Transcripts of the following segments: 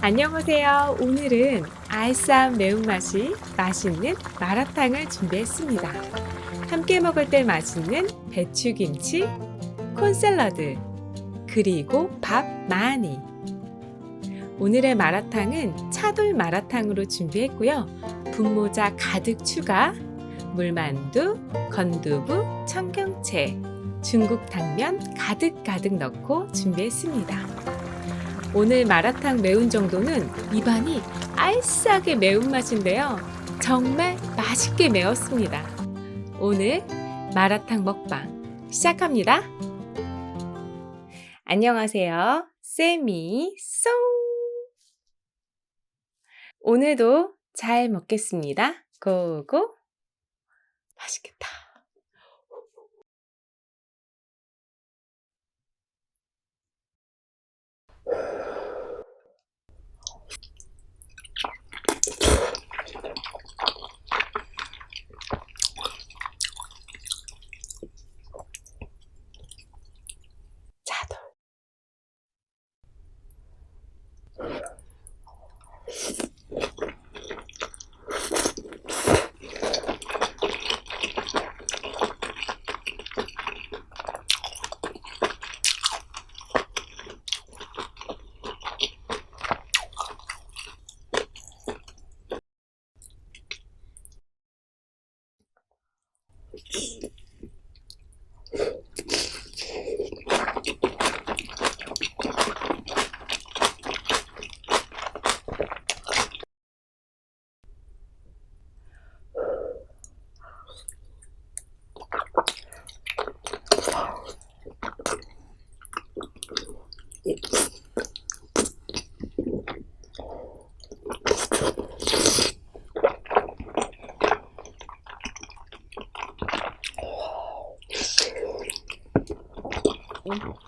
안녕하세요. 오늘은 알싸한 매운맛이 맛있는 마라탕을 준비했습니다. 함께 먹을 때 맛있는 배추김치, 콘샐러드, 그리고 밥 많이. 오늘의 마라탕은 차돌 마라탕으로 준비했고요. 분모자 가득 추가, 물만두, 건두부, 청경채, 중국 당면 가득 가득 넣고 준비했습니다. 오늘 마라탕 매운 정도는 입안이 알싸하게 매운맛인데요. 정말 맛있게 매웠습니다. 오늘 마라탕 먹방 시작합니다. 안녕하세요. 쌤이 송! 오늘도 잘 먹겠습니다. 고고! 맛있겠다. ちょっと待って。Hallo.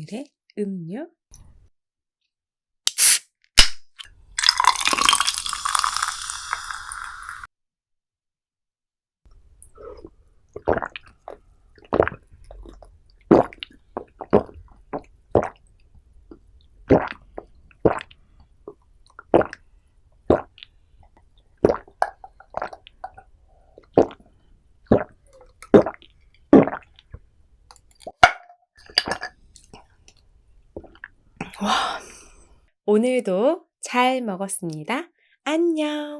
오늘의 음료. 와. 오늘도 잘 먹었습니다. 안녕. 굿.